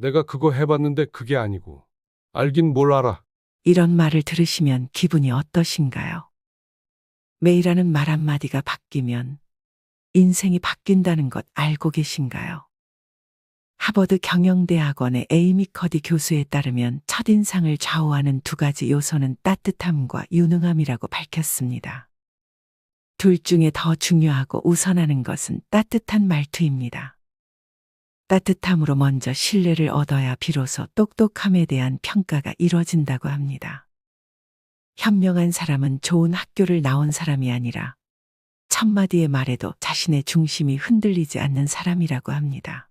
내가 그거 해봤는데 그게 아니고. 알긴 뭘 알아. 이런 말을 들으시면 기분이 어떠신가요? 매일하는 말 한마디가 바뀌면 인생이 바뀐다는 것 알고 계신가요? 하버드 경영대학원의 에이미 커디 교수에 따르면 첫인상을 좌우하는 두 가지 요소는 따뜻함과 유능함이라고 밝혔습니다. 둘 중에 더 중요하고 우선하는 것은 따뜻한 말투입니다. 따뜻함으로 먼저 신뢰를 얻어야 비로소 똑똑함에 대한 평가가 이뤄진다고 합니다. 현명한 사람은 좋은 학교를 나온 사람이 아니라 첫마디의 말에도 자신의 중심이 흔들리지 않는 사람이라고 합니다.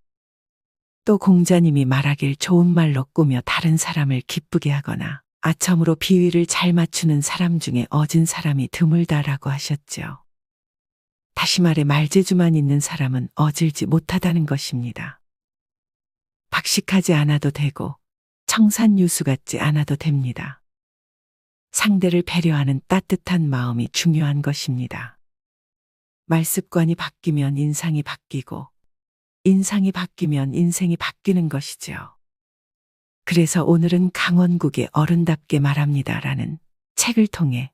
또 공자님이 말하길 좋은 말로 꾸며 다른 사람을 기쁘게 하거나 아첨으로 비위를 잘 맞추는 사람 중에 어진 사람이 드물다라고 하셨죠. 다시 말해 말재주만 있는 사람은 어질지 못하다는 것입니다. 박식하지 않아도 되고 청산유수 같지 않아도 됩니다. 상대를 배려하는 따뜻한 마음이 중요한 것입니다. 말습관이 바뀌면 인상이 바뀌고 인상이 바뀌면 인생이 바뀌는 것이죠. 그래서 오늘은 강원국의 어른답게 말합니다라는 책을 통해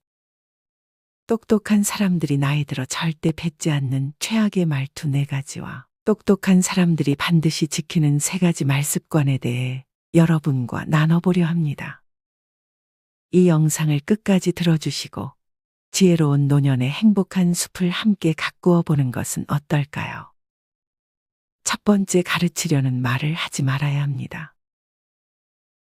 똑똑한 사람들이 나이 들어 절대 뱉지 않는 최악의 말투 네 가지와 똑똑한 사람들이 반드시 지키는 세 가지 말습관에 대해 여러분과 나눠보려 합니다. 이 영상을 끝까지 들어주시고 지혜로운 노년의 행복한 숲을 함께 가꾸어 보는 것은 어떨까요? 첫 번째 가르치려는 말을 하지 말아야 합니다.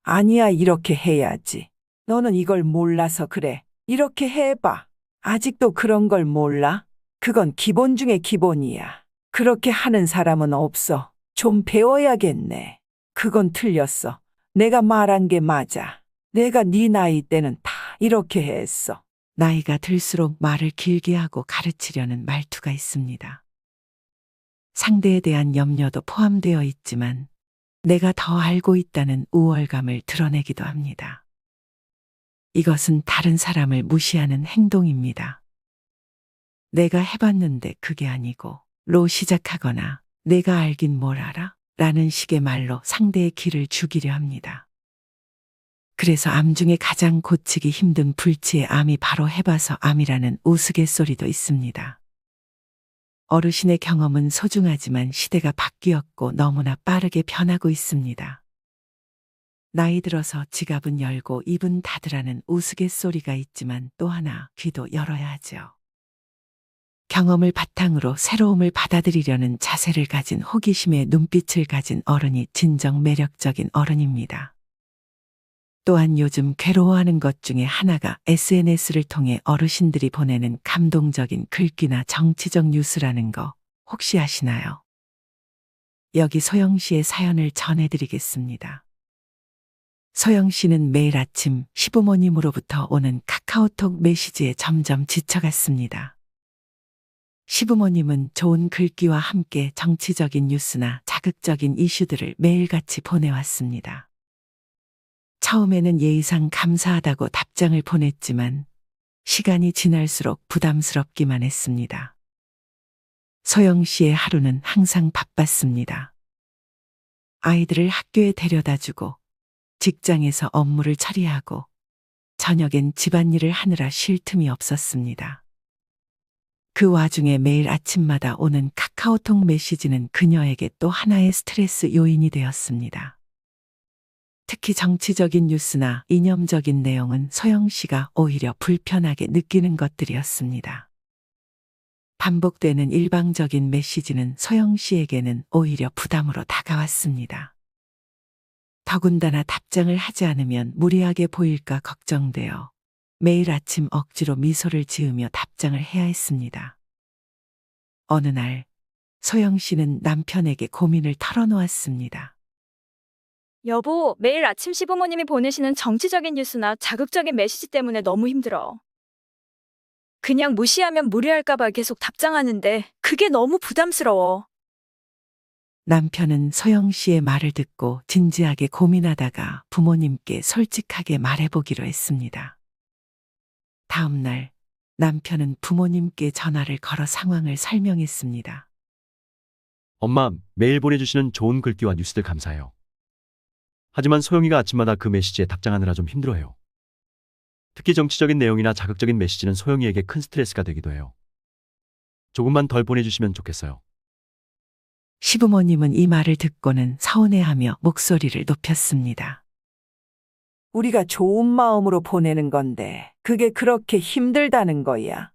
아니야, 이렇게 해야지. 너는 이걸 몰라서 그래. 이렇게 해봐. 아직도 그런 걸 몰라? 그건 기본 중에 기본이야. 그렇게 하는 사람은 없어. 좀 배워야겠네. 그건 틀렸어. 내가 말한 게 맞아. 내가 네 나이 때는 다 이렇게 했어. 나이가 들수록 말을 길게 하고 가르치려는 말투가 있습니다. 상대에 대한 염려도 포함되어 있지만 내가 더 알고 있다는 우월감을 드러내기도 합니다. 이것은 다른 사람을 무시하는 행동입니다. 내가 해봤는데 그게 아니고 로 시작하거나 내가 알긴 뭘 알아? 라는 식의 말로 상대의 길을 죽이려 합니다. 그래서 암 중에 가장 고치기 힘든 불치의 암이 바로 해봐서 암이라는 우스갯소리도 있습니다. 어르신의 경험은 소중하지만 시대가 바뀌었고 너무나 빠르게 변하고 있습니다. 나이 들어서 지갑은 열고 입은 닫으라는 우스갯소리가 있지만 또 하나 귀도 열어야 하죠. 경험을 바탕으로 새로움을 받아들이려는 자세를 가진 호기심의 눈빛을 가진 어른이 진정 매력적인 어른입니다. 또한 요즘 괴로워하는 것 중에 하나가 SNS를 통해 어르신들이 보내는 감동적인 글귀나 정치적 뉴스라는 거 혹시 아시나요? 여기 소영 씨의 사연을 전해드리겠습니다. 소영 씨는 매일 아침 시부모님으로부터 오는 카카오톡 메시지에 점점 지쳐갔습니다. 시부모님은 좋은 글귀와 함께 정치적인 뉴스나 자극적인 이슈들을 매일같이 보내왔습니다. 처음에는 예의상 감사하다고 답장을 보냈지만 시간이 지날수록 부담스럽기만 했습니다. 소영 씨의 하루는 항상 바빴습니다. 아이들을 학교에 데려다 주고 직장에서 업무를 처리하고 저녁엔 집안일을 하느라 쉴 틈이 없었습니다. 그 와중에 매일 아침마다 오는 카카오톡 메시지는 그녀에게 또 하나의 스트레스 요인이 되었습니다. 특히 정치적인 뉴스나 이념적인 내용은 소영 씨가 오히려 불편하게 느끼는 것들이었습니다. 반복되는 일방적인 메시지는 소영 씨에게는 오히려 부담으로 다가왔습니다. 더군다나 답장을 하지 않으면 무리하게 보일까 걱정되어 매일 아침 억지로 미소를 지으며 답장을 해야 했습니다. 어느 날 소영 씨는 남편에게 고민을 털어놓았습니다. 여보, 매일 아침 시부모님이 보내시는 정치적인 뉴스나 자극적인 메시지 때문에 너무 힘들어. 그냥 무시하면 무리할까봐 계속 답장하는데 그게 너무 부담스러워. 남편은 소영 씨의 말을 듣고 진지하게 고민하다가 부모님께 솔직하게 말해보기로 했습니다. 다음 날 남편은 부모님께 전화를 걸어 상황을 설명했습니다. 엄마, 매일 보내주시는 좋은 글귀와 뉴스들 감사해요. 하지만 소영이가 아침마다 그 메시지에 답장하느라 좀 힘들어해요. 특히 정치적인 내용이나 자극적인 메시지는 소영이에게 큰 스트레스가 되기도 해요. 조금만 덜 보내주시면 좋겠어요. 시부모님은 이 말을 듣고는 서운해하며 목소리를 높였습니다. 우리가 좋은 마음으로 보내는 건데 그게 그렇게 힘들다는 거야.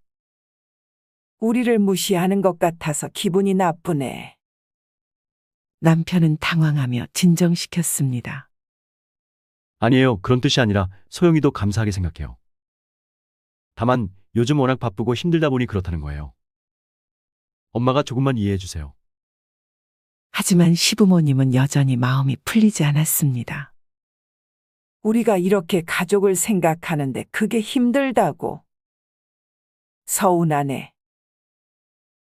우리를 무시하는 것 같아서 기분이 나쁘네. 남편은 당황하며 진정시켰습니다. 아니에요. 그런 뜻이 아니라 소영이도 감사하게 생각해요. 다만 요즘 워낙 바쁘고 힘들다 보니 그렇다는 거예요. 엄마가 조금만 이해해 주세요. 하지만 시부모님은 여전히 마음이 풀리지 않았습니다. 우리가 이렇게 가족을 생각하는데 그게 힘들다고. 서운하네.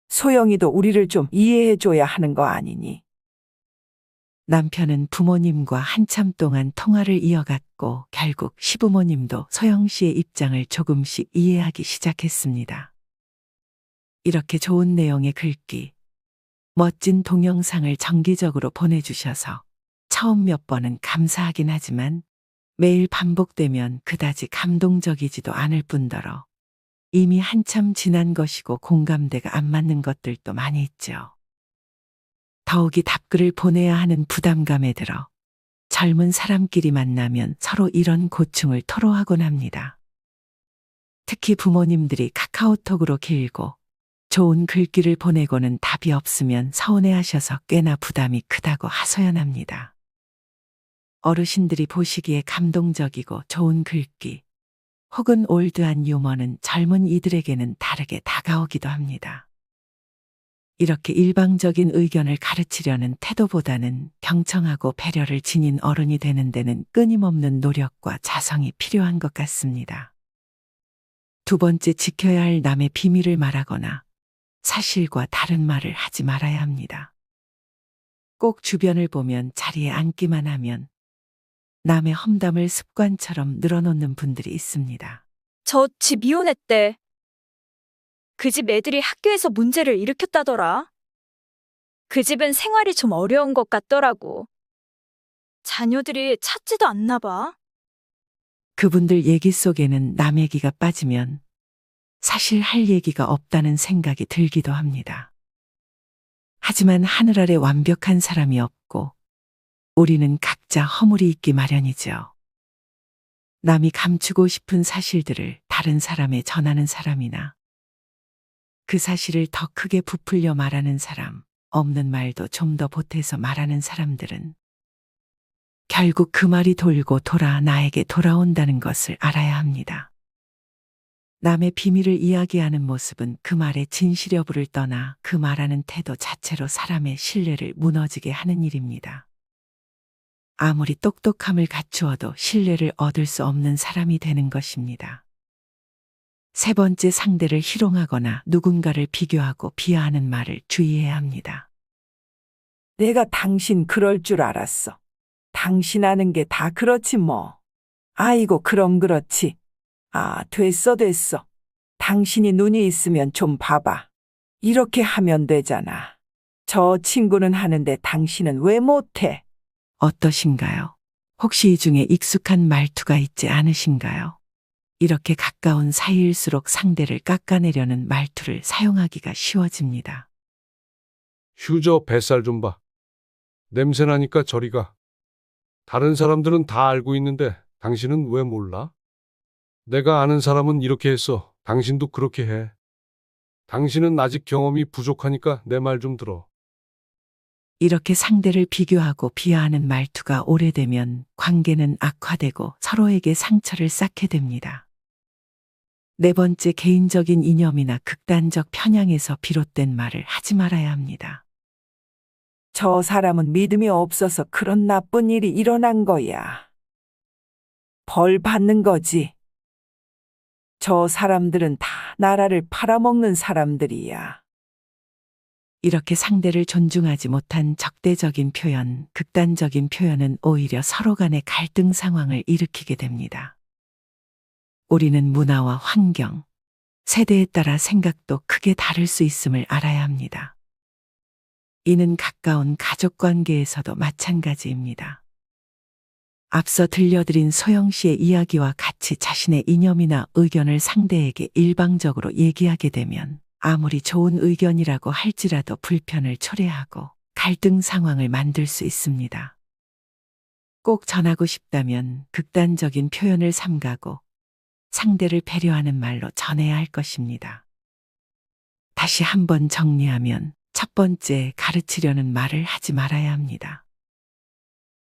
소영이도 우리를 좀 이해해줘야 하는 거 아니니? 남편은 부모님과 한참 동안 통화를 이어갔고 결국 시부모님도 소영 씨의 입장을 조금씩 이해하기 시작했습니다. 이렇게 좋은 내용의 글귀, 멋진 동영상을 정기적으로 보내주셔서 처음 몇 번은 감사하긴 하지만 매일 반복되면 그다지 감동적이지도 않을 뿐더러 이미 한참 지난 것이고 공감대가 안 맞는 것들도 많이 있죠. 더욱이 답글을 보내야 하는 부담감에 들어 젊은 사람끼리 만나면 서로 이런 고충을 토로하곤 합니다. 특히 부모님들이 카카오톡으로 길고 좋은 글귀를 보내고는 답이 없으면 서운해 하셔서 꽤나 부담이 크다고 하소연합니다. 어르신들이 보시기에 감동적이고 좋은 글귀 혹은 올드한 유머는 젊은 이들에게는 다르게 다가오기도 합니다. 이렇게 일방적인 의견을 가르치려는 태도보다는 경청하고 배려를 지닌 어른이 되는 데는 끊임없는 노력과 자성이 필요한 것 같습니다. 두 번째 지켜야 할 남의 비밀을 말하거나 사실과 다른 말을 하지 말아야 합니다. 꼭 주변을 보면 자리에 앉기만 하면 남의 험담을 습관처럼 늘어놓는 분들이 있습니다. 저 집 이혼했대. 그 집 애들이 학교에서 문제를 일으켰다더라. 그 집은 생활이 좀 어려운 것 같더라고. 자녀들이 찾지도 않나 봐. 그분들 얘기 속에는 남 얘기가 빠지면 사실 할 얘기가 없다는 생각이 들기도 합니다. 하지만 하늘 아래 완벽한 사람이 없고 우리는 각자 허물이 있기 마련이죠. 남이 감추고 싶은 사실들을 다른 사람에 전하는 사람이나 그 사실을 더 크게 부풀려 말하는 사람, 없는 말도 좀 더 보태서 말하는 사람들은 결국 그 말이 돌고 돌아 나에게 돌아온다는 것을 알아야 합니다. 남의 비밀을 이야기하는 모습은 그 말의 진실 여부를 떠나 그 말하는 태도 자체로 사람의 신뢰를 무너지게 하는 일입니다. 아무리 똑똑함을 갖추어도 신뢰를 얻을 수 없는 사람이 되는 것입니다. 세 번째 상대를 희롱하거나 누군가를 비교하고 비하하는 말을 주의해야 합니다. 내가 당신 그럴 줄 알았어. 당신 아는 게 다 그렇지 뭐. 아이고 그럼 그렇지. 아 됐어 됐어. 당신이 눈이 있으면 좀 봐봐. 이렇게 하면 되잖아. 저 친구는 하는데 당신은 왜 못해? 어떠신가요? 혹시 이 중에 익숙한 말투가 있지 않으신가요? 이렇게 가까운 사이일수록 상대를 깎아내려는 말투를 사용하기가 쉬워집니다. 휴저 뱃살 좀 봐. 냄새나니까 저리 가. 다른 사람들은 다 알고 있는데 당신은 왜 몰라? 내가 아는 사람은 이렇게 했어. 당신도 그렇게 해. 당신은 아직 경험이 부족하니까 내 말 좀 들어. 이렇게 상대를 비교하고 비하하는 말투가 오래되면 관계는 악화되고 서로에게 상처를 쌓게 됩니다. 네 번째 개인적인 이념이나 극단적 편향에서 비롯된 말을 하지 말아야 합니다. 저 사람은 믿음이 없어서 그런 나쁜 일이 일어난 거야. 벌 받는 거지. 저 사람들은 다 나라를 팔아먹는 사람들이야. 이렇게 상대를 존중하지 못한 적대적인 표현, 극단적인 표현은 오히려 서로 간의 갈등 상황을 일으키게 됩니다. 우리는 문화와 환경, 세대에 따라 생각도 크게 다를 수 있음을 알아야 합니다. 이는 가까운 가족 관계에서도 마찬가지입니다. 앞서 들려드린 소영 씨의 이야기와 같이 자신의 이념이나 의견을 상대에게 일방적으로 얘기하게 되면 아무리 좋은 의견이라고 할지라도 불편을 초래하고 갈등 상황을 만들 수 있습니다. 꼭 전하고 싶다면 극단적인 표현을 삼가고 상대를 배려하는 말로 전해야 할 것입니다. 다시 한번 정리하면 첫 번째 가르치려는 말을 하지 말아야 합니다.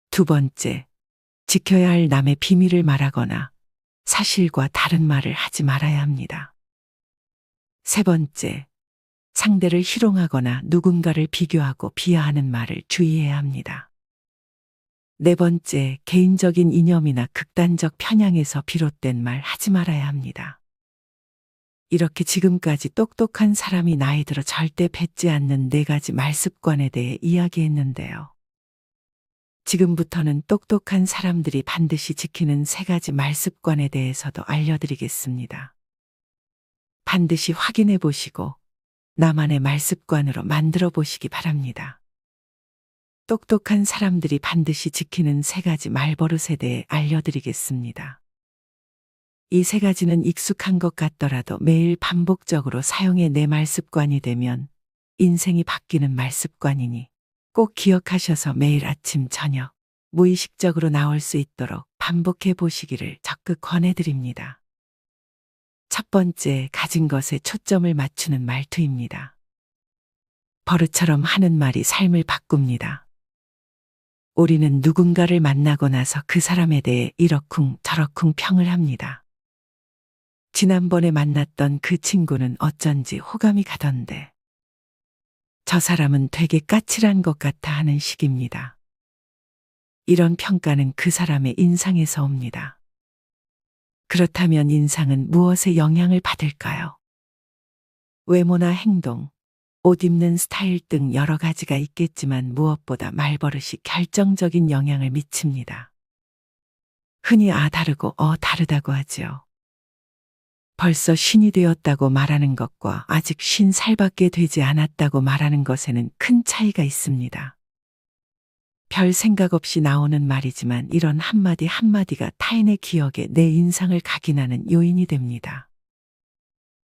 두 번째, 지켜야 할 남의 비밀을 말하거나 사실과 다른 말을 하지 말아야 합니다. 세 번째, 상대를 희롱하거나 누군가를 비교하고 비하하는 말을 주의해야 합니다. 네 번째, 개인적인 이념이나 극단적 편향에서 비롯된 말 하지 말아야 합니다. 이렇게 지금까지 똑똑한 사람이 나이 들어 절대 뱉지 않는 네 가지 말습관에 대해 이야기했는데요. 지금부터는 똑똑한 사람들이 반드시 지키는 세 가지 말습관에 대해서도 알려드리겠습니다. 반드시 확인해 보시고 나만의 말습관으로 만들어 보시기 바랍니다. 똑똑한 사람들이 반드시 지키는 세 가지 말버릇에 대해 알려드리겠습니다. 이 세 가지는 익숙한 것 같더라도 매일 반복적으로 사용해 내 말습관이 되면 인생이 바뀌는 말습관이니 꼭 기억하셔서 매일 아침, 저녁 무의식적으로 나올 수 있도록 반복해 보시기를 적극 권해드립니다. 첫 번째, 가진 것에 초점을 맞추는 말투입니다. 버릇처럼 하는 말이 삶을 바꿉니다. 우리는 누군가를 만나고 나서 그 사람에 대해 이러쿵 저러쿵 평을 합니다. 지난번에 만났던 그 친구는 어쩐지 호감이 가던데. 저 사람은 되게 까칠한 것 같아 하는 식입니다. 이런 평가는 그 사람의 인상에서 옵니다. 그렇다면 인상은 무엇에 영향을 받을까요? 외모나 행동, 옷 입는 스타일 등 여러 가지가 있겠지만 무엇보다 말버릇이 결정적인 영향을 미칩니다. 흔히 아 다르고 어 다르다고 하지요. 벌써 신이 되었다고 말하는 것과 아직 쉰 살밖에 되지 않았다고 말하는 것에는 큰 차이가 있습니다. 별 생각 없이 나오는 말이지만 이런 한마디 한마디가 타인의 기억에 내 인상을 각인하는 요인이 됩니다.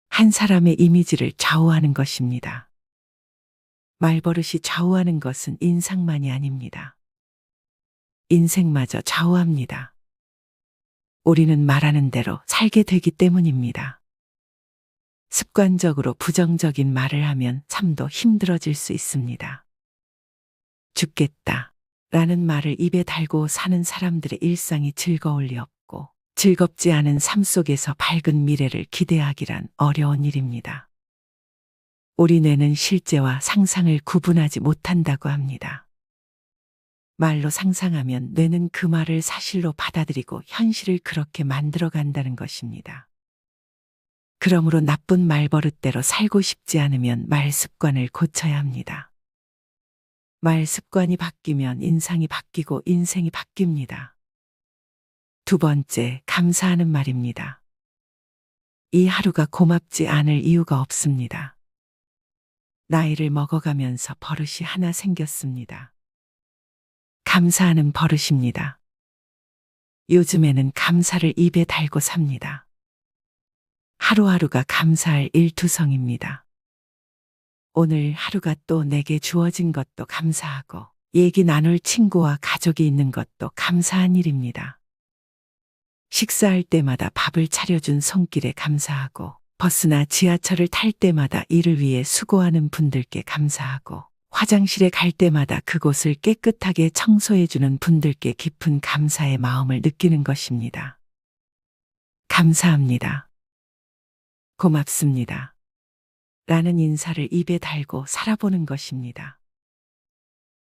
한 사람의 이미지를 좌우하는 것입니다. 말버릇이 좌우하는 것은 인상만이 아닙니다. 인생마저 좌우합니다. 우리는 말하는 대로 살게 되기 때문입니다. 습관적으로 부정적인 말을 하면 참도 힘들어질 수 있습니다. 죽겠다. 라는 말을 입에 달고 사는 사람들의 일상이 즐거울 리 없고 즐겁지 않은 삶 속에서 밝은 미래를 기대하기란 어려운 일입니다. 우리 뇌는 실제와 상상을 구분하지 못한다고 합니다. 말로 상상하면 뇌는 그 말을 사실로 받아들이고 현실을 그렇게 만들어 간다는 것입니다. 그러므로 나쁜 말버릇대로 살고 싶지 않으면 말 습관을 고쳐야 합니다. 말 습관이 바뀌면 인상이 바뀌고 인생이 바뀝니다. 두 번째, 감사하는 말입니다. 이 하루가 고맙지 않을 이유가 없습니다. 나이를 먹어가면서 버릇이 하나 생겼습니다. 감사하는 버릇입니다. 요즘에는 감사를 입에 달고 삽니다. 하루하루가 감사할 일투성입니다. 오늘 하루가 또 내게 주어진 것도 감사하고 얘기 나눌 친구와 가족이 있는 것도 감사한 일입니다. 식사할 때마다 밥을 차려준 손길에 감사하고 버스나 지하철을 탈 때마다 이를 위해 수고하는 분들께 감사하고 화장실에 갈 때마다 그곳을 깨끗하게 청소해주는 분들께 깊은 감사의 마음을 느끼는 것입니다. 감사합니다. 고맙습니다. 라는 인사를 입에 달고 살아보는 것입니다.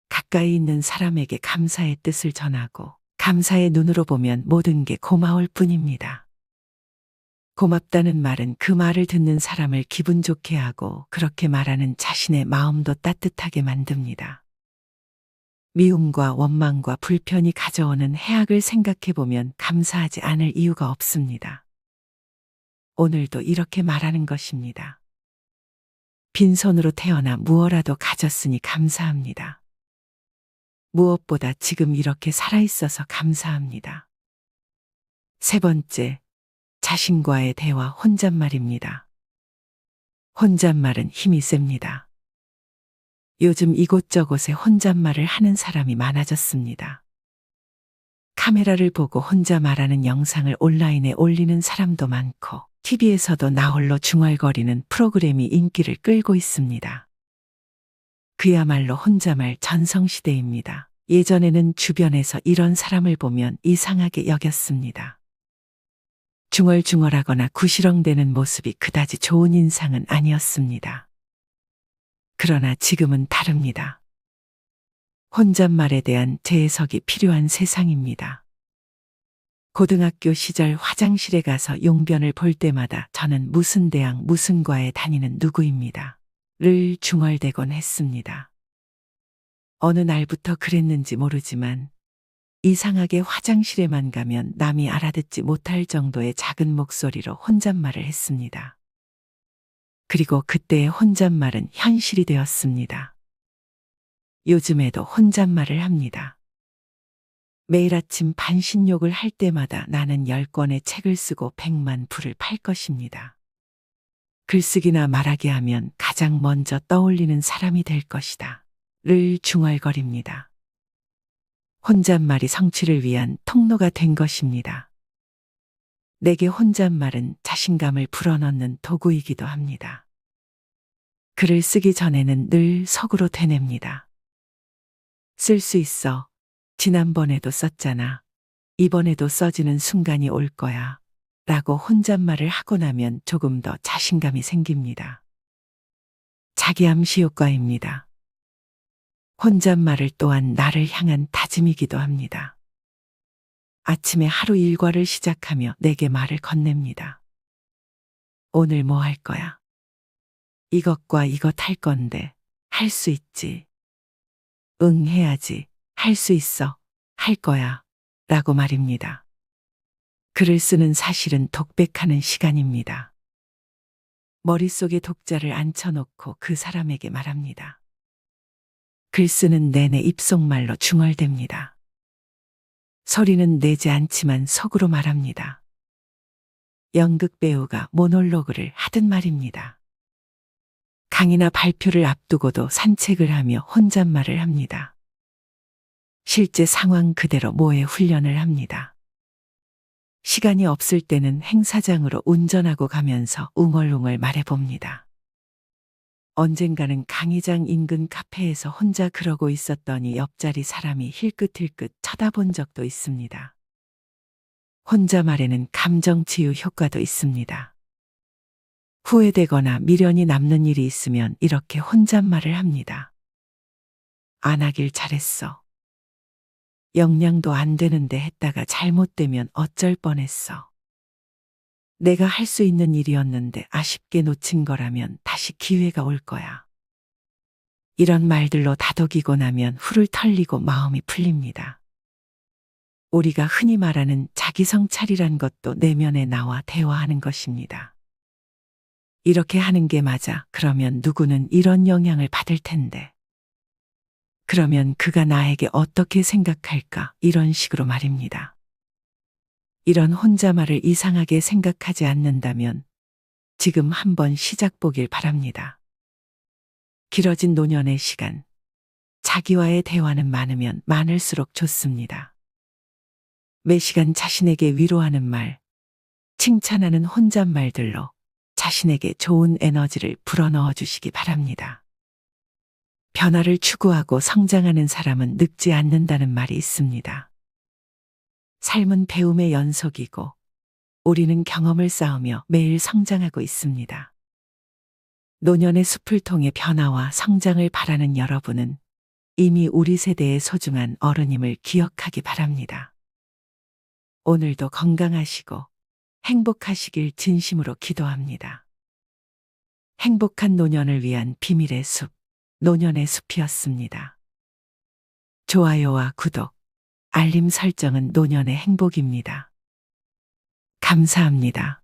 가까이 있는 사람에게 감사의 뜻을 전하고 감사의 눈으로 보면 모든 게 고마울 뿐입니다. 고맙다는 말은 그 말을 듣는 사람을 기분 좋게 하고 그렇게 말하는 자신의 마음도 따뜻하게 만듭니다. 미움과 원망과 불편이 가져오는 해악을 생각해 보면 감사하지 않을 이유가 없습니다. 오늘도 이렇게 말하는 것입니다. 빈손으로 태어나 무엇라도 가졌으니 감사합니다. 무엇보다 지금 이렇게 살아있어서 감사합니다. 세 번째, 자신과의 대화 혼잣말입니다. 혼잣말은 힘이 셉니다. 요즘 이곳저곳에 혼잣말을 하는 사람이 많아졌습니다. 카메라를 보고 혼자 말하는 영상을 온라인에 올리는 사람도 많고, TV에서도 나홀로 중얼거리는 프로그램이 인기를 끌고 있습니다. 그야말로 혼자말 전성시대입니다. 예전에는 주변에서 이런 사람을 보면 이상하게 여겼습니다. 중얼중얼하거나 구시렁대는 모습이 그다지 좋은 인상은 아니었습니다. 그러나 지금은 다릅니다. 혼잣말에 대한 재해석이 필요한 세상입니다. 고등학교 시절 화장실에 가서 용변을 볼 때마다 저는 무슨 대학 무슨 과에 다니는 누구입니다. 를 중얼대곤 했습니다. 어느 날부터 그랬는지 모르지만 이상하게 화장실에만 가면 남이 알아듣지 못할 정도의 작은 목소리로 혼잣말을 했습니다. 그리고 그때의 혼잣말은 현실이 되었습니다. 요즘에도 혼잣말을 합니다. 매일 아침 반신욕을 할 때마다 나는 열 권의 책을 쓰고 백만 부를 팔 것입니다. 글쓰기나 말하기 하면 가장 먼저 떠올리는 사람이 될 것이다. 를 중얼거립니다. 혼잣말이 성취를 위한 통로가 된 것입니다. 내게 혼잣말은 자신감을 불어넣는 도구이기도 합니다. 글을 쓰기 전에는 늘 속으로 되냅니다. 쓸 수 있어. 지난번에도 썼잖아. 이번에도 써지는 순간이 올 거야. 라고 혼잣말을 하고 나면 조금 더 자신감이 생깁니다. 자기암시 효과입니다. 혼잣말을 또한 나를 향한 다짐이기도 합니다. 아침에 하루 일과를 시작하며 내게 말을 건넵니다. 오늘 뭐 할 거야? 이것과 이것 할 건데, 할 수 있지. 응, 해야지. 할 수 있어. 할 거야. 라고 말입니다. 글을 쓰는 사실은 독백하는 시간입니다. 머릿속에 독자를 앉혀놓고 그 사람에게 말합니다. 글 쓰는 내내 입속말로 중얼댑니다. 소리는 내지 않지만 속으로 말합니다. 연극 배우가 모놀로그를 하듯 말입니다. 강의나 발표를 앞두고도 산책을 하며 혼잣말을 합니다. 실제 상황 그대로 모의 훈련을 합니다. 시간이 없을 때는 행사장으로 운전하고 가면서 웅얼웅얼 말해봅니다. 언젠가는 강의장 인근 카페에서 혼자 그러고 있었더니 옆자리 사람이 힐끗힐끗 쳐다본 적도 있습니다. 혼자 말에는 감정 치유 효과도 있습니다. 후회되거나 미련이 남는 일이 있으면 이렇게 혼잣말을 합니다. 안 하길 잘했어. 역량도 안 되는데 했다가 잘못되면 어쩔 뻔했어. 내가 할 수 있는 일이었는데 아쉽게 놓친 거라면 다시 기회가 올 거야. 이런 말들로 다독이고 나면 후를 털리고 마음이 풀립니다. 우리가 흔히 말하는 자기 성찰이란 것도 내면에 나와 대화하는 것입니다. 이렇게 하는 게 맞아. 그러면 누구는 이런 영향을 받을 텐데. 그러면 그가 나에게 어떻게 생각할까? 이런 식으로 말입니다. 이런 혼자말을 이상하게 생각하지 않는다면 지금 한번 시작 보길 바랍니다. 길어진 노년의 시간. 자기와의 대화는 많으면 많을수록 좋습니다. 매 시간 자신에게 위로하는 말, 칭찬하는 혼잣말들로 자신에게 좋은 에너지를 불어넣어 주시기 바랍니다. 변화를 추구하고 성장하는 사람은 늙지 않는다는 말이 있습니다. 삶은 배움의 연속이고 우리는 경험을 쌓으며 매일 성장하고 있습니다. 노년의 숲을 통해 변화와 성장을 바라는 여러분은 이미 우리 세대의 소중한 어른임을 기억하기 바랍니다. 오늘도 건강하시고 행복하시길 진심으로 기도합니다. 행복한 노년을 위한 비밀의 숲. 노년의 숲이었습니다. 좋아요와 구독, 알림 설정은 노년의 행복입니다. 감사합니다.